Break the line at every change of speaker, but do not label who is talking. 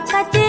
কথা